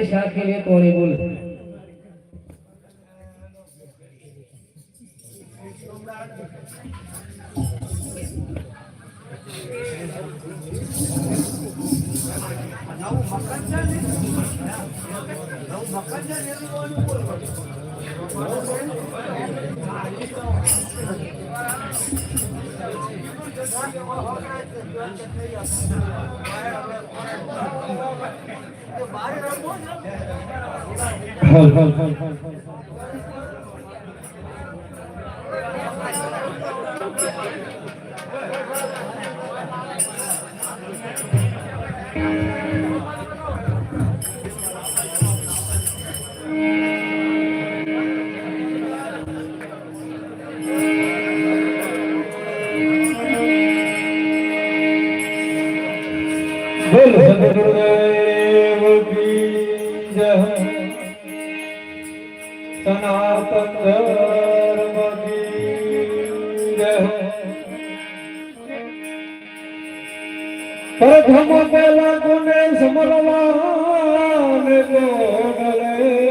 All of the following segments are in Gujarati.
બે શાખે લે કોને બોલ હલ હલ હલ હલ બોલ સદગુરુદેવ કી જય સનાતન ધર્મ કી જય કોને સમરવાને કોગલે વડા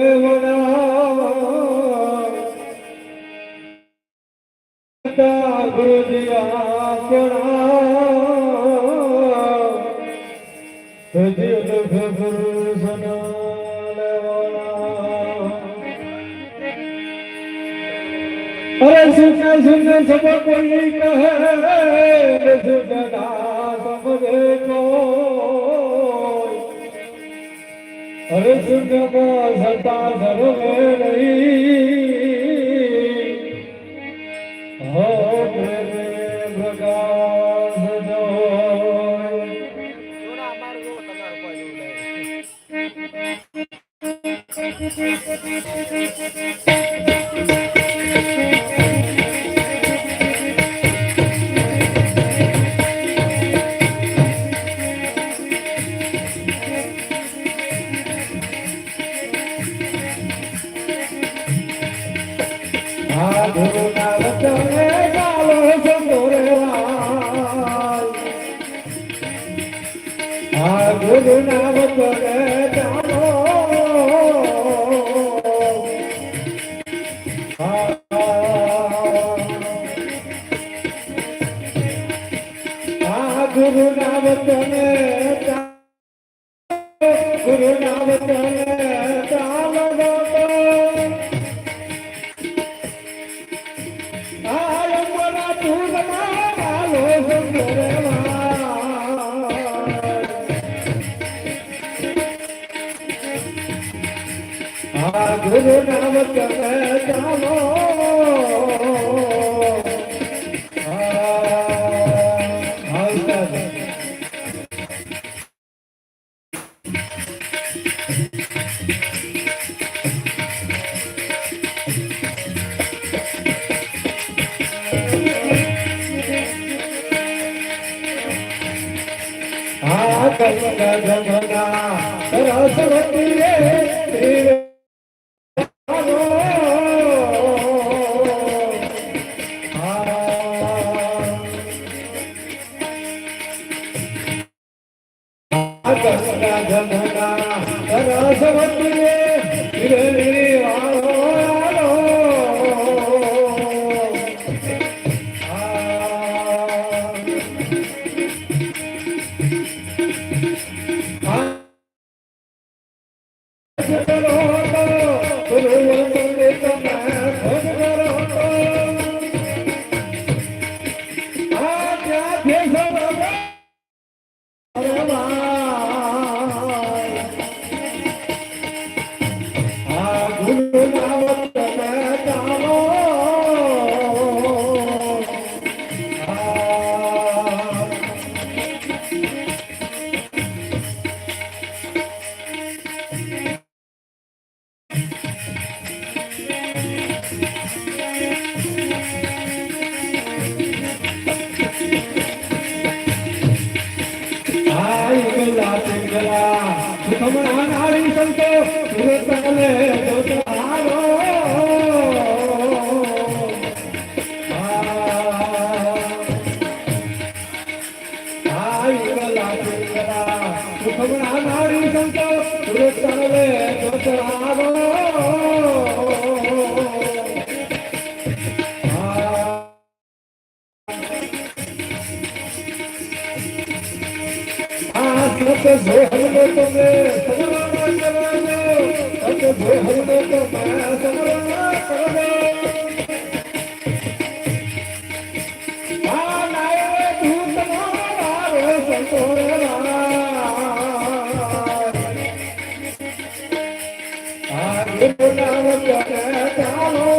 અરે સુને સુને સબ કોઈ કહે સુગના સમજે કો અરે સુગમાં સતા સર્વે રહી કલિકા જમના સરસ્વતી રે નાય દૂત મારો સંતોરા આ ગુરુ નામ તમે ચાલો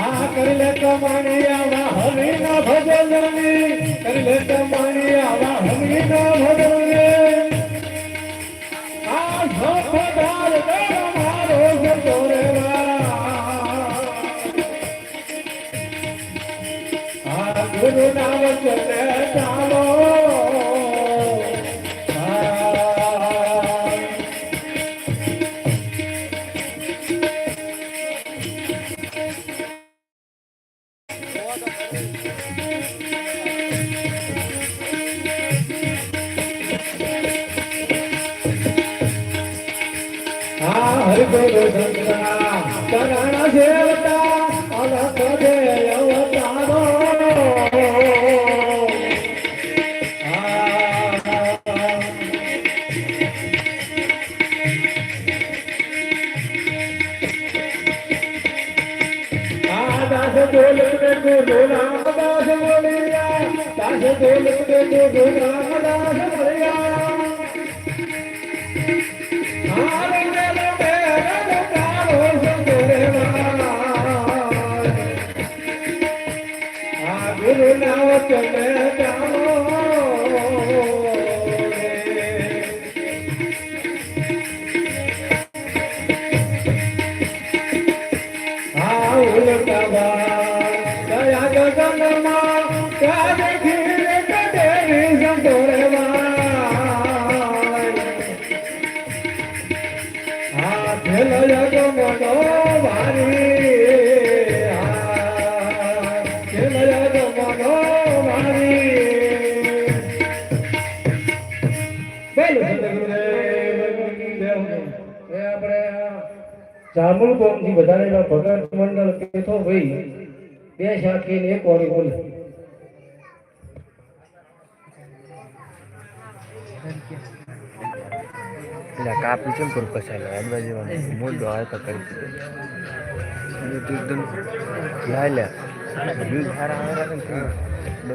આ કરી લે કમાણી આવા હરી ના ભજનની કરી લે કમાણી આવા હરી ના ભજનની આ સફદાર મેરા મારો જતો આ ગુરુ નામ ચલે આ હરિગોરો સંતના ચરણ સેવતા અલખ દે ને ગુરુ રામદાસ બોલિયા દાસ બોલે ને ગુરુ જામુલ કોમથી વધારેલા ભગત મંડળ કેથો ભાઈ બે સાથી ને એક વાળી બોલે. એટલે કાપી છે પર કસાય? આજુબાજુ મોટો અને તું એકદમ લાય લે વ્યૂઝ સારા આવે ને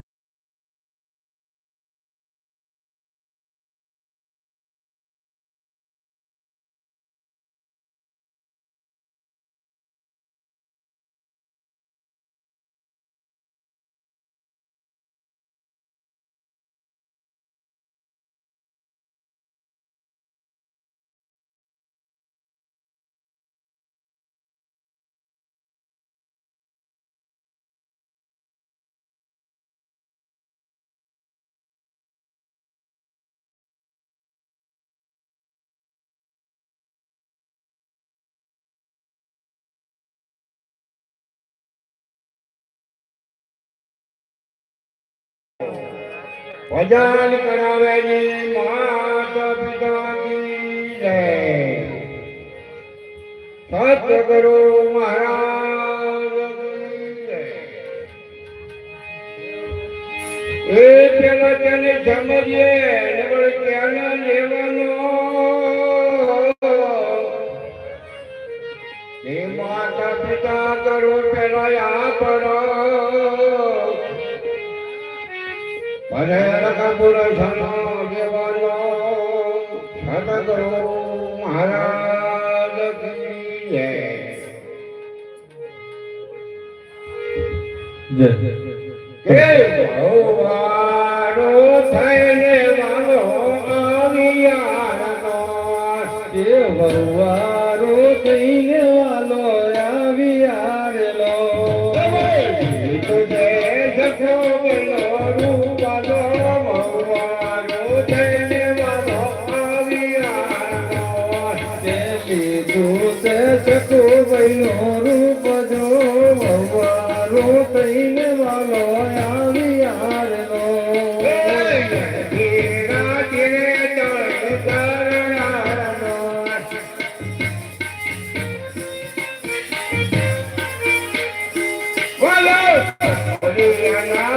ભજન કરાવે ની માતા પિતા કી જય. સતગુરુ મહારાજ એ પેલા તેને સમજીએ નબળ ક્યાં લેવાનો. એ માતા પિતા કરો પેલા આ કરો ભલે રકપુર સનો દેવાનો સતગુરુ મહારાજ કી જય. કે થઈને વાલો એ ભવારો થઈને વાલો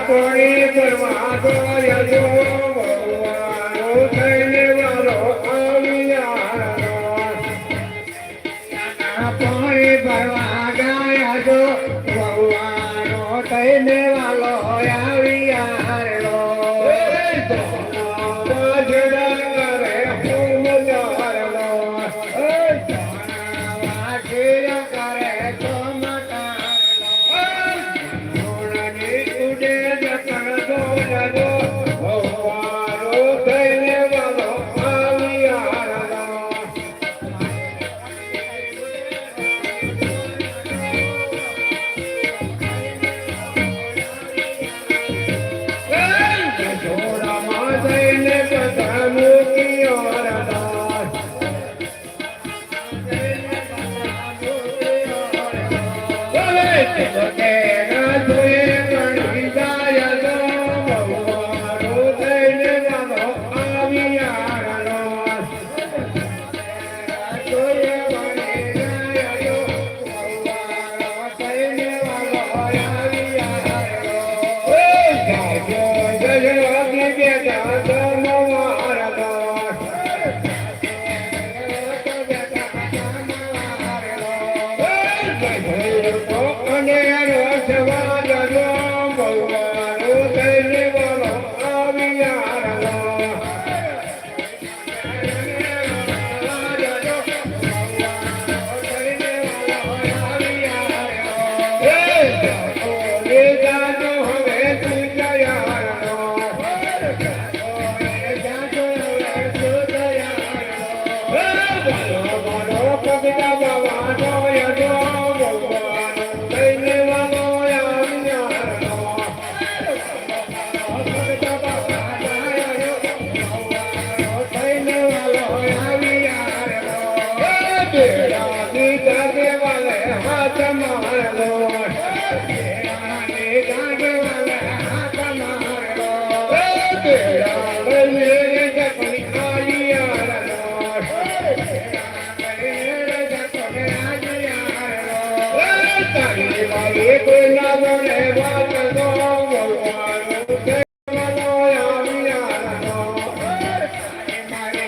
Corey.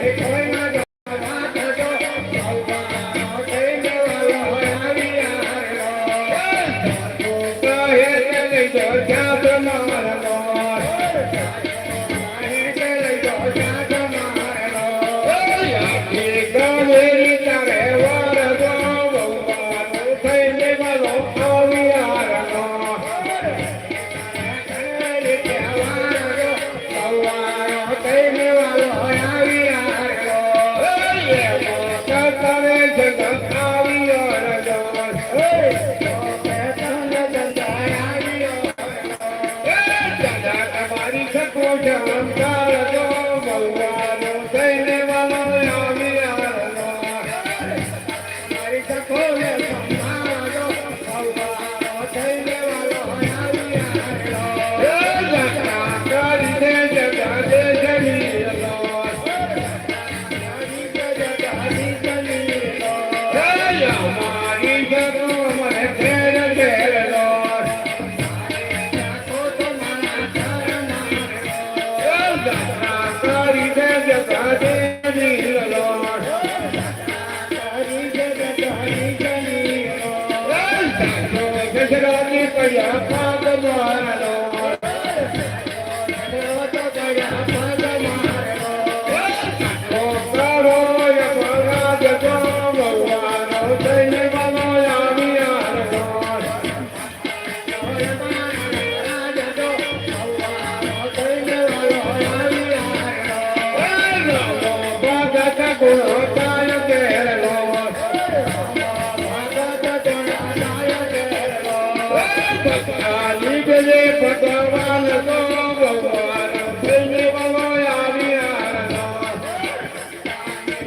Take સકો જમતા તો ગૌરાનો સૈન્યવાળા Yeah.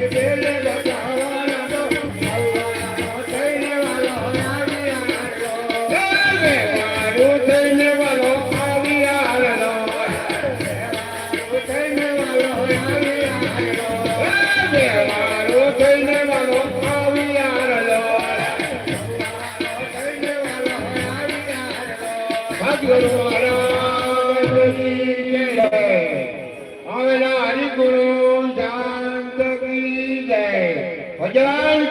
Ele é